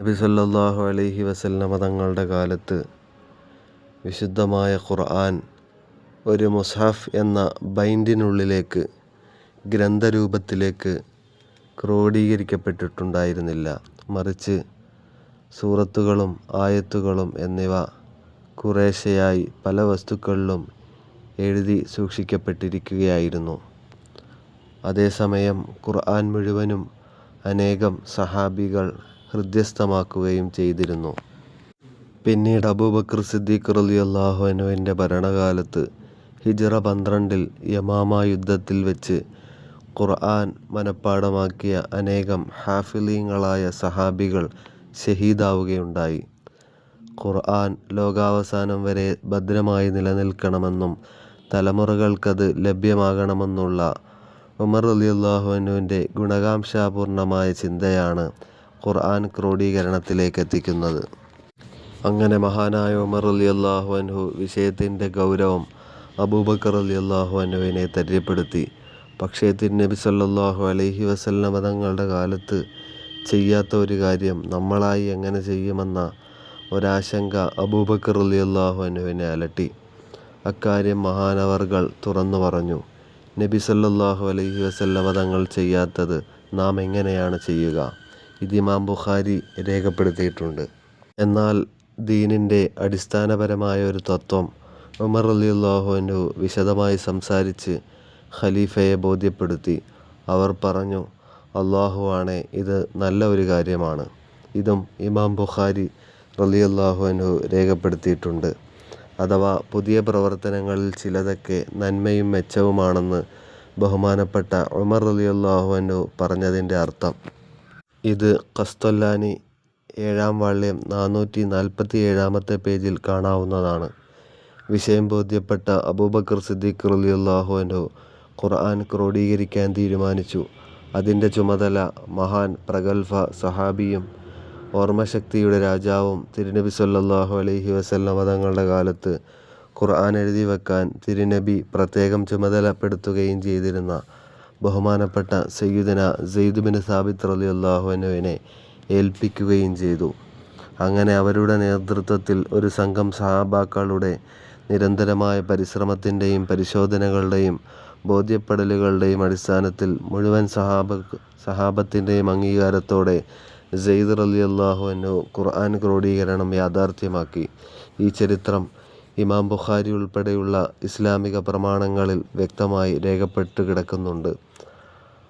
നബി സല്ലാഹു അലൈഹി വസല്ലമ തങ്ങളുടെ കാലത്ത് വിശുദ്ധമായ ഖുർആൻ ഒരു മുസാഫ് എന്ന ബൈൻഡിനുള്ളിലേക്ക് ഗ്രന്ഥരൂപത്തിലേക്ക് ക്രോഡീകരിക്കപ്പെട്ടിട്ടുണ്ടായിരുന്നില്ല. മറിച്ച് സൂറത്തുകളും ആയത്തുകളും എന്നിവ കുറേശ്ശെയായി പല വസ്തുക്കളിലും എഴുതി സൂക്ഷിക്കപ്പെട്ടിരിക്കുകയായിരുന്നു. അതേസമയം ഖുർആൻ മുഴുവനും അനേകം സഹാബികൾ ഹൃദ്യസ്ഥമാക്കുകയും ചെയ്തിരുന്നു. പിന്നീട് അബൂബക്കർ സിദ്ദീഖ് റളിയല്ലാഹു അൻഹുവിന്റെ ഭരണകാലത്ത് ഹിജ്റ പന്ത്രണ്ടിൽ യമാമ യുദ്ധത്തിൽ വെച്ച് ഖുർആൻ മനഃപ്പാഠമാക്കിയ അനേകം ഹാഫിലീങ്ങളായ സഹാബികൾ ഷഹീദാവുകയുണ്ടായി ഖുർആൻ ലോകാവസാനം വരെ ഭദ്രമായി നിലനിൽക്കണമെന്നും തലമുറകൾക്കത് ലഭ്യമാകണമെന്നുള്ള ഉമർ റളിയല്ലാഹു അൻഹുവിന്റെ ഗുണകാംക്ഷാപൂർണമായ ചിന്തയാണ് ഖുർആൻ ക്രോഡീകരണത്തിലേക്ക് എത്തിക്കുന്നത് അങ്ങനെ മഹാനായ ഉമർ റളിയല്ലാഹു അൻഹു വിഷയത്തിന്റെ ഗൗരവം അബൂബക്കർ റളിയല്ലാഹു അൻഹുവിനെ പരിചയപ്പെടുത്തി പക്ഷേ തിരുനബി സല്ലല്ലാഹു അലൈഹി വസല്ലമ തങ്ങളുടെ കാലത്ത് ചെയ്യാത്ത ഒരു കാര്യം നമ്മളായി എങ്ങനെ ചെയ്യുമെന്ന ഒരാശങ്ക അബൂബക്കർ റളിയല്ലാഹു അൻഹുവിനെ അലട്ടി. അക്കാര്യം മഹാനവർകൾ തുറന്നു പറഞ്ഞു നബി സല്ലല്ലാഹു അലൈഹി വസല്ലമ തങ്ങൾ ചെയ്യാത്തത് നാം എങ്ങനെയാണ് ചെയ്യുക? ഇത് ഇമാം ബുഖാരി രേഖപ്പെടുത്തിയിട്ടുണ്ട്. എന്നാൽ ദീനിന്റെ അടിസ്ഥാനപരമായ ഒരു തത്വം ഉമർ അൻഹു വിശദമായി സംസാരിച്ച് ഖലീഫയെ ബോധ്യപ്പെടുത്തി. അവർ പറഞ്ഞു അള്ളാഹു ആണ് ഇത് നല്ല ഒരു കാര്യമാണ്. ഇതും ഇമാം ബുഖാരി റളിയല്ലാഹു അൻഹു രേഖപ്പെടുത്തിയിട്ടുണ്ട്. അഥവാ പുതിയ പ്രവർത്തനങ്ങളിൽ ചിലതൊക്കെ നന്മയും മെച്ചവുമാണെന്ന് ബഹുമാനപ്പെട്ട ഉമർ റളിയല്ലാഹു അൻഹു പറഞ്ഞതിന്റെ അർത്ഥം. ഇത് കസ്തൊല്ലാനി ഏഴാം വാള്യം നാനൂറ്റി നാൽപ്പത്തി ഏഴാമത്തെ പേജിൽ കാണാവുന്നതാണ്. വിഷയം ബോധ്യപ്പെട്ട അബൂബക്കർ സിദ്ദീഖ് റളിയല്ലാഹു അൻഹു ഖുർആൻ ക്രോഡീകരിക്കാൻ തീരുമാനിച്ചു. അതിന്റെ ചുമതല മഹാൻ പ്രഗത്ഭ സഹാബിയും ഓർമ്മശക്തിയുടെ രാജാവും തിരുനബി സല്ലല്ലാഹു അലൈഹി വസല്ലമ തങ്ങളുടെ കാലത്ത് ഖുർആൻ എഴുതി വെക്കാൻ തിരുനബി പ്രത്യേകം ചുമതലപ്പെടുത്തുകയും ചെയ്തിരുന്ന ബഹുമാനപ്പെട്ട സയ്യിദന സെയ്ദുബിൻ സാബിത്ത് റളിയല്ലാഹു അൻഹുവിനെ ഏൽപ്പിക്കുകയും ചെയ്തു. അങ്ങനെ അവരുടെ നേതൃത്വത്തിൽ ഒരു സംഘം സഹാബാക്കളുടെ നിരന്തരമായ പരിശ്രമത്തിന്റെയും പരിശോധനകളുടെയും ബോധ്യപ്പെടലുകളുടെയും അടിസ്ഥാനത്തിൽ മുഴുവൻ സഹാബ സഹാബത്തിന്റെയും അംഗീകാരത്തോടെ സെയ്ദർ റളിയല്ലാഹു അൻഹു ഖുർആൻ ക്രോഡീകരണം യാഥാർത്ഥ്യമാക്കി. ഈ ചരിത്രം ഇമാം ബുഖാരി ഉൾപ്പെടെയുള്ള ഇസ്ലാമിക പ്രമാണങ്ങളിൽ വ്യക്തമായി രേഖപ്പെട്ടു കിടക്കുന്നുണ്ട്.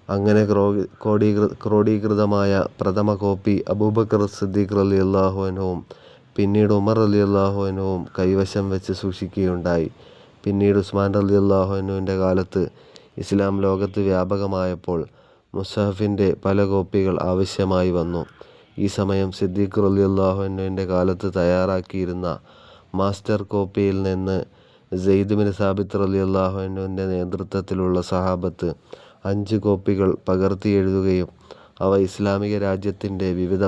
അങ്ങനെ ക്രോ ക്രോഡീകൃ ക്രോഡീകൃതമായ പ്രഥമ കോപ്പി അബൂബക്കർ സിദ്ദീഖ് റളിയല്ലാഹു അൻഹുവും പിന്നീട് ഉമർ റളിയല്ലാഹു അൻഹുവും കൈവശം വെച്ച് സൂക്ഷിക്കുകയുണ്ടായി. പിന്നീട് ഉസ്മാൻ റളിയല്ലാഹു അൻഹുവിന്റെ കാലത്ത് ഇസ്ലാം ലോകത്ത് വ്യാപകമായപ്പോൾ മുസ്ഹഫിന്റെ പല കോപ്പികൾ ആവശ്യമായി വന്നു. ഈ സമയം സിദ്ദീഖ് റളിയല്ലാഹു അൻഹുവിന്റെ കാലത്ത് തയ്യാറാക്കിയിരുന്ന മാസ്റ്റർ കോപ്പിയിൽ നിന്ന് സെയ്ദ് ബിൻ സാബിത്ത് റളിയല്ലാഹു അൻഹുവിന്റെ നേതൃത്വത്തിലുള്ള സഹാബത്ത് അഞ്ച് കോപ്പികൾ പകർത്തിയെഴുതുകയും അവ ഇസ്ലാമിക രാജ്യത്തിന്റെ വിവിധ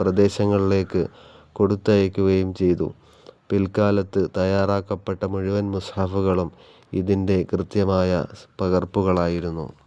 പ്രദേശങ്ങളിലേക്ക് കൊടുത്തയക്കുകയും ചെയ്തു. പിൽക്കാലത്ത് തയ്യാറാക്കപ്പെട്ട മുഴുവൻ മുസ്ഹഫുകളും ഇതിന്റെ കൃത്യമായ പകർപ്പുകളായിരുന്നു.